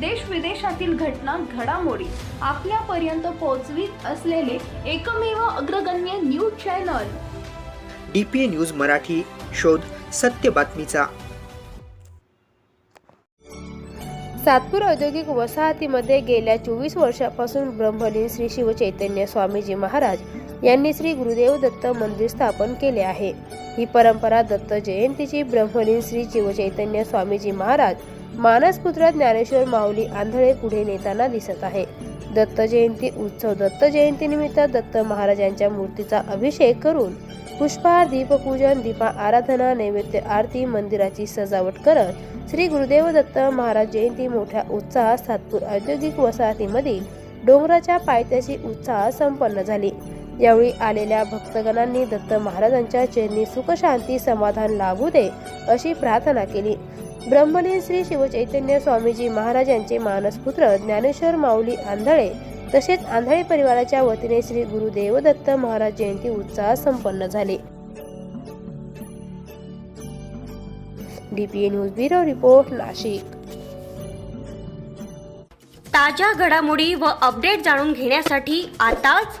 देश विदेशातील घटना घडामोडी आपल्यापर्यंत पोहोचवीत असलेले एकमेव अग्रगण्य news channel. D P A news Marathi शोध सत्य बातमीचा. सातपूर औद्योगिक वसाहतीमध्ये गेल्या चोवीस वर्षापासून ब्रह्मलीन श्री शिवचैतन्य स्वामीजी महाराज यांनी श्री गुरुदेव दत्त मंदिर स्थापन केले आहे. ही परंपरा दत्त जयंतीची ब्रह्मलीन श्री शिवचैतन्य स्वामीजी महाराज मानसपुत्र ज्ञानेश्वर माऊली आंधळे पुढे नेताना दिसत आहे. दत्त जयंती उत्सव दत्त जयंतीनिमित्त दत्त महाराजांच्या मूर्तीचा अभिषेक करून पुष्पहार दीपपूजन दीपा आराधना नैवेद्य आरती मंदिराची सजावट करत श्री गुरुदेव दत्त महाराज जयंती मोठ्या उत्साहात सातपूर औद्योगिक वसाहतीमधील डोंगराच्या पायथ्याशी उत्साहात संपन्न झाली. यावेळी आलेल्या भक्तगणांनी दत्त महाराजांच्या चरणी सुख शांती समाधान लाभू दे अशी प्रार्थना केली. ब्रह्मलीन श्री शिवचैतन्य स्वामीजी महाराजांचे मानसपुत्र ज्ञानेश्वर माऊली आंधळे तसेच आंधळे परिवाराच्या वतीने श्री गुरुदेव दत्त महाराज जयंती उत्साह संपन्न झाले. DPA news bureau report Nashik. ताज्या घडामोडी व अपडेट जाणून घेण्यासाठी आताच